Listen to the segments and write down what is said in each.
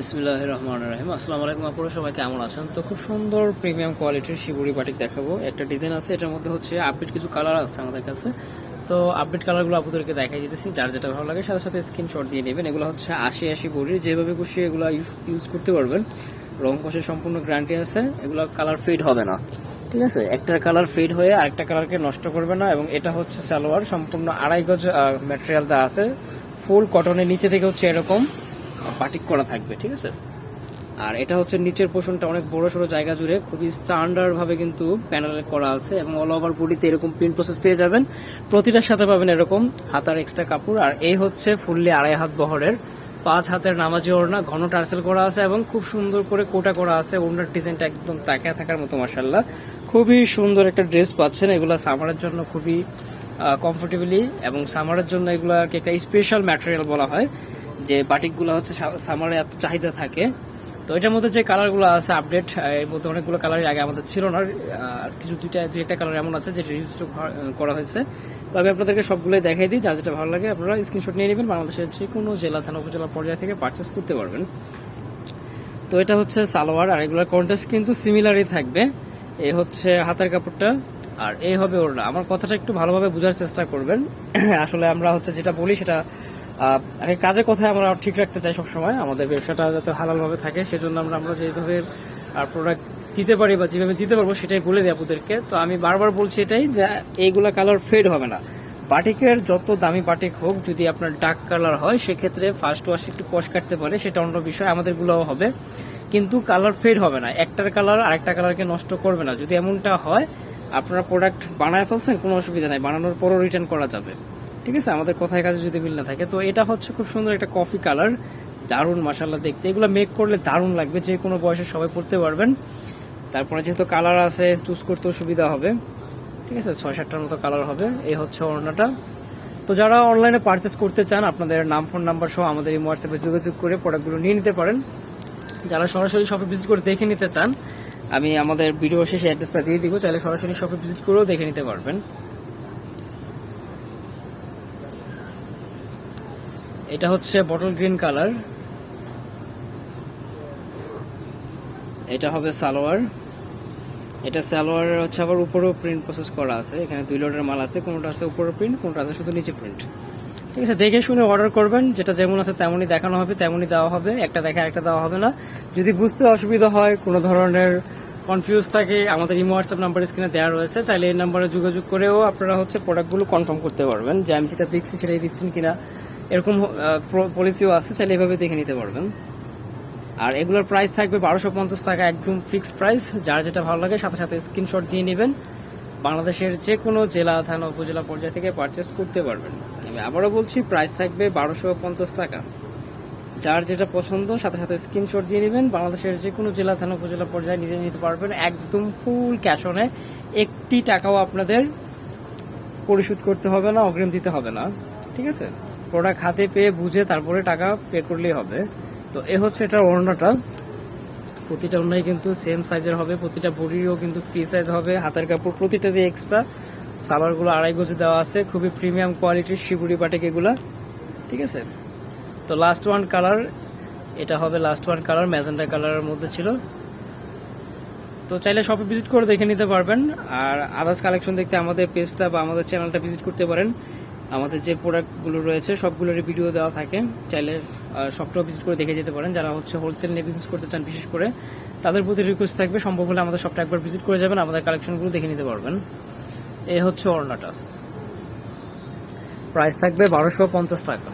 বিসমিল্লাহ রহমান রহিম। আসসালামু আলাইকুম আপুরা, সবাই কেমন আছেন? তো খুব সুন্দর প্রিমিয়াম কোয়ালিটির শিবুরি বাটিক দেখাবো। একটা ডিজাইন আছে, এটার মধ্যে হচ্ছে আপডেট কিছু কালার আছে আমাদের কাছে। তো আপডেট কালারগুলো আপনাদেরকে দেখাই দিতেছি, যার যেটা ভালো লাগে সাথে সাথে স্ক্রিনশট দিয়ে নেবেন। এগুলো হচ্ছে আশি আশি বড়ির, যেভাবে খুশি এগুলো ইউজ করতে পারবেন। রং কষের সম্পূর্ণ গ্যারান্টি আছে, এগুলো কালার ফেড হবে না। ঠিক আছে? একটা কালার ফেড হয়ে আরেকটা কালারকে নষ্ট করবে না এবং এটা হচ্ছে সালোয়ার, সম্পূর্ণ আড়াই গজ ম্যাটেরিয়াল দেওয়া আছে। ফুল কটনের নিচে থেকে হচ্ছে এরকম। বাটিক করা থাকবে, ঠিক আছে? আর এটা হচ্ছে নিচের পোর্শনটা অনেক বড় সড়ো জায়গা জুড়ে খুবই স্ট্যান্ডার্ড ভাবে কিন্তু প্যানেল করা আছে এবং অল ওভার বডিতে এরকম প্রিন্ট প্রসেস পেয়ে যাবেন। প্রতিটার সাথে পাবেন এরকম হাতার এক্সট্রা কাপড়। আর এই হচ্ছে ফুললি আড়াই হাত বহরের, পাঁচ হাতের নামাজি ওড়না, ঘন টার্সেল করা আছে এবং খুব সুন্দর করে কোটা করা আছে। ওড়নার ডিজাইনটা একদম তাকিয়ে থাকার মতো মাসাল্লাহ খুবই সুন্দর একটা ড্রেস পাচ্ছেন। এগুলো সামারের জন্য খুবই কমফোর্টেবলি এবং সামারের জন্য এগুলো একটা স্পেশাল ম্যাটেরিয়াল বলা হয়। যে বাটিকগুলো হচ্ছে সামারে এত চাহিদা থাকে। তো এটার মধ্যে যে কালারগুলো আছে আপডেট এর মধ্যে অনেকগুলো কালার আগে আমাদের ছিল না। আর কিছু দুইটা দুই একটা কালার এমন আছে যেটা ইউজ করা হয়েছে। তো আমি আপনাদেরকে সবগুলোই দেখাই দিই, যা যেটা ভালো লাগে আপনারা স্ক্রিনশট নিয়ে নেবেন। বাংলাদেশের যে কোনো জেলা, থানা, উপজেলা পর্যায় থেকে পারচেস করতে পারবেন। তো এটা হচ্ছে সালোয়ার, আর এগুলোর কন্টেস্ট কিন্তু সিমিলারই থাকবে। এ হচ্ছে হাতের কাপড়টা, আর এই হবে ওড়না। আমার কথাটা একটু ভালোভাবে বোঝার চেষ্টা করবেন। আসলে আমরা হচ্ছে যেটা বলি সেটা আগে কাজের কথা আমরা ঠিক রাখতে চাই সবসময়। আমাদের ব্যবসাটা যাতে হালালভাবে থাকে, সেজন্য আমরা আমরা যেভাবে প্রোডাক্ট দিতে পারি বা যেভাবে দিতে পারব সেটাই বলে দিই আপনাদেরকে তো আমি বারবার বলছি এটাই যে, এইগুলা কালার ফেড হবে না। বাটিকের যত দামি বাটিক হোক, যদি আপনার ডার্ক কালার হয়, সেক্ষেত্রে ফার্স্ট ওয়াশ একটু কষ কাটতে পারে, সেটা অন্য বিষয়, আমাদেরগুলোও হবে। কিন্তু কালার ফেড হবে না। একটার কালার আরেকটা কালারকে নষ্ট করবে না। যদি এমনটা হয়, আপনারা প্রোডাক্ট বানায় ফেলছেন, কোনো অসুবিধা নাই। বানানোর পরও রিটার্ন করা যাবে। ঠিক আছে? আমাদের কথায় কাজে যদি মিল না থাকে, তো এটা হচ্ছে খুব সুন্দর একটা কফি কালার দারুণ মাসাল্লাহ দেখতে। এগুলো মেক করলে দারুণ লাগবে। যে কোনো বয়সে সবাই পড়তে পারবেন। তারপরে যেহেতু কালার আছে চুজ করতেও সুবিধা হবে। ঠিক আছে? ছয় সাতটার মতো কালার হবে। এই হচ্ছে ওড়নাটা। তো যারা অনলাইনে পারচেস করতে চান, আপনাদের নাম ফোন নাম্বার সহ আমাদের এই হোয়াটসঅ্যাপে যোগাযোগ করে প্রোডাক্টগুলো নিয়ে নিতে পারেন। যারা সরাসরি শপে ভিজিট করে দেখে নিতে চান, আমি আমাদের ভিডিও শেষে অ্যাড্রেসটা দিয়ে দিব। চাইলে সরাসরি শপে ভিজিট করেও দেখে নিতে পারবেন। এটা হচ্ছে বটল গ্রিন কালার এটা হবে সালোয়ার। এটা সালোয়ারের হচ্ছে আবার উপরেও প্রিন্ট প্রসেস করা আছে। এখানে দুই লোডের মাল আছে, কোনোটা আছে উপরে প্রিন্ট কোনোটা আছে শুধু নিচে প্রিন্ট ঠিক আছে, দেখে শুনে অর্ডার করবেন। যেটা যেমন আছে তেমনই দেখানো হবে, তেমনই দেওয়া হবে। একটা দেখে একটা দেওয়া হবে না। যদি বুঝতে অসুবিধা হয়, কোনো ধরনের কনফিউজ থাকে, আমাদের ইমো হোয়াটসঅ্যাপ নাম্বার স্ক্রিনে দেওয়া রয়েছে। চাইলে এই নাম্বারে যোগাযোগ করেও আপনারা হচ্ছে প্রোডাক্টগুলো কনফার্ম করতে পারবেন যে আমি যেটা দেখছি সেটাই দিচ্ছেন কিনা। এরকম পলিসিও আছে, চাইলে এভাবে দেখে নিতে পারবেন। আর এগুলোর প্রাইস থাকবে বারোশো পঞ্চাশ টাকা, একদম ফিক্সড প্রাইস যার যেটা ভালো লাগে, সাথে সাথে স্ক্রিনশট দিয়ে নেবেন। বাংলাদেশের যে কোনো জেলা, থানা, উপজেলা পর্যায় থেকে পারচেস করতে পারবেন। আমি আবারও বলছি প্রাইস থাকবে বারোশো পঞ্চাশ টাকা। যার যেটা পছন্দ, সাথে সাথে স্ক্রিনশট দিয়ে নেবেন। বাংলাদেশের যে কোনো জেলা, থানা, উপজেলা পর্যায়ে নিয়ে নিতে পারবেন। একদম ফুল ক্যাশ অনে একটি টাকাও আপনাদের পরিশোধ করতে হবে না, অগ্রিম দিতে হবে না। ঠিক আছে? প্রোডাক্ট হাতে পেয়ে বুঝে তারপরে টাকা পে করলেই হবে। তো এ হচ্ছে এটার ওড়নাটা। প্রতিটা ওড়নাই কিন্তু সেম সাইজের হবে, প্রতিটা বডিও কিন্তু ফ্রি সাইজ হবে। হাতের কাপড় প্রতিটা দিয়ে এক্সট্রা সালোয়ারগুলো আড়াই গজে দেওয়া আছে, খুবই প্রিমিয়াম কোয়ালিটির শিবুরি পাটেক এগুলো। ঠিক আছে? তো লাস্ট ওয়ান কালার এটা হবে লাস্ট ওয়ান কালার ম্যাজেন্ডা কালারের মধ্যে ছিল। তো চাইলে শপে ভিজিট করে দেখে নিতে পারবেন। আর আদার্স কালেকশন দেখতে আমাদের পেজটা বা আমাদের চ্যানেলটা ভিজিট করতে পারেন। আমাদের যে প্রোডাক্টগুলো রয়েছে, সবগুলোরই ভিডিও দেওয়া থাকে। চাইলে শপটাও ভিজিট করে দেখে যেতে পারেন। যারা হচ্ছে হোলসেল নিয়ে বিজনেস করতে চান, বিশেষ করে তাদের প্রতি রিকোয়েস্ট থাকবে, সম্ভব হলে আমাদের শপটা একবার ভিজিট করে যাবেন, আমাদের কালেকশনগুলো দেখে নিতে পারবেন। এ হচ্ছে ওড়নাটা। প্রাইস থাকবে বারোশো পঞ্চাশ টাকা।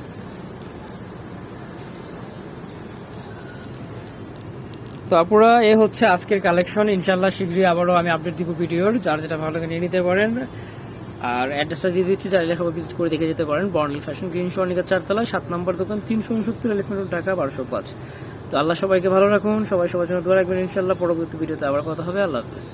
তো এ হচ্ছে আজকের কালেকশন ইনশাল্লাহ শীঘ্রই আবারও আমি আপডেট দিব ভিডিওর যার যেটা ভালো লাগে নিয়ে নিতে পারেন। আর অ্যাড্রেসটা দিয়ে দিচ্ছি চাইলে সবাই ভিজিট করে দেখে যেতে পারেন। বর্ণিল ফ্যাশন গ্রিন স্বর্ণিকা চারতলা সাত নম্বর দোকান, তিনশো উনসত্তর এলিফেন্ট টাকা বারোশো পাঁচ। তো আল্লাহ সবাইকে ভালো রাখুন, সবাই সবার জন্য দোয়া রাখবেন ইনশাল্লাহ পরবর্তী ভিডিওতে আবার কথা হবে। আল্লাহ হাফিজ।